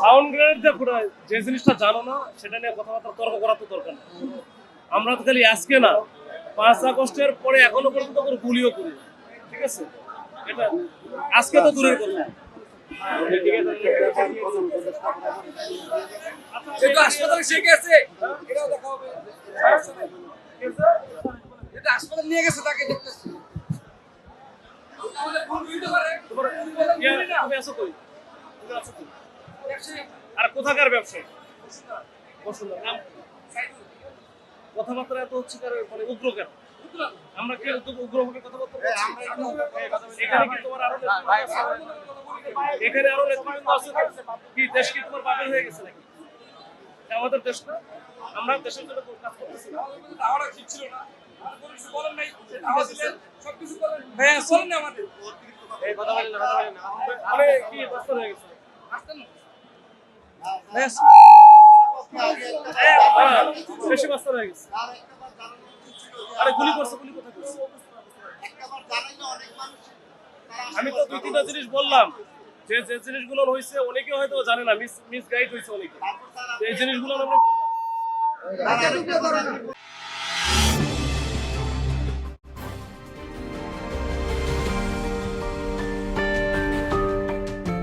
Sound দিয়ে ফুটায় যে জিনিসটা জানো না, সেটা নিয়ে কথাবার্তা তর্ক করা তো দরকার আমরা তো খালি আজকে না, পাঁচ আগস্টের পরে এখনও পর্যন্ত কোনো গুলিও করি ঠিক আছে? এটা আজকে তো দূরের কথা। হাসপাতালে সে হাসপাতালে নিয়ে গেছে তাকে কই? তুমি কই? আর কোথাকার ব্যবসায়ী? বসুন্ধরা নাম কথাবার্তা এত হচ্ছে মানে উগ্র কেন? আমরা কি উগ্র কথাবার্তা এখানে কি তোমার আরও? এখানে আরও আছে কি দেশ কি তোমার বাপের হয়ে গেছে নাকি? আমাদের দেশ না? আমরা দেশের জন্য কাজ করতেছি না। ঠিক ছিল না। আর কোনো কিছু বলেন নাই। দাওয়া দিলেন হ্যাঁ চলেন না আমাদের মানে কি বাস্তব হয়ে গেছে? আসতেন না। আমি তো দুই তিনটা জিনিস বললাম। যে যে জিনিসগুলো হয়েছে অনেকে হয়তো জানে না, মিস মিস গাইড হয়েছে অনেকে। এই জিনিসগুলো।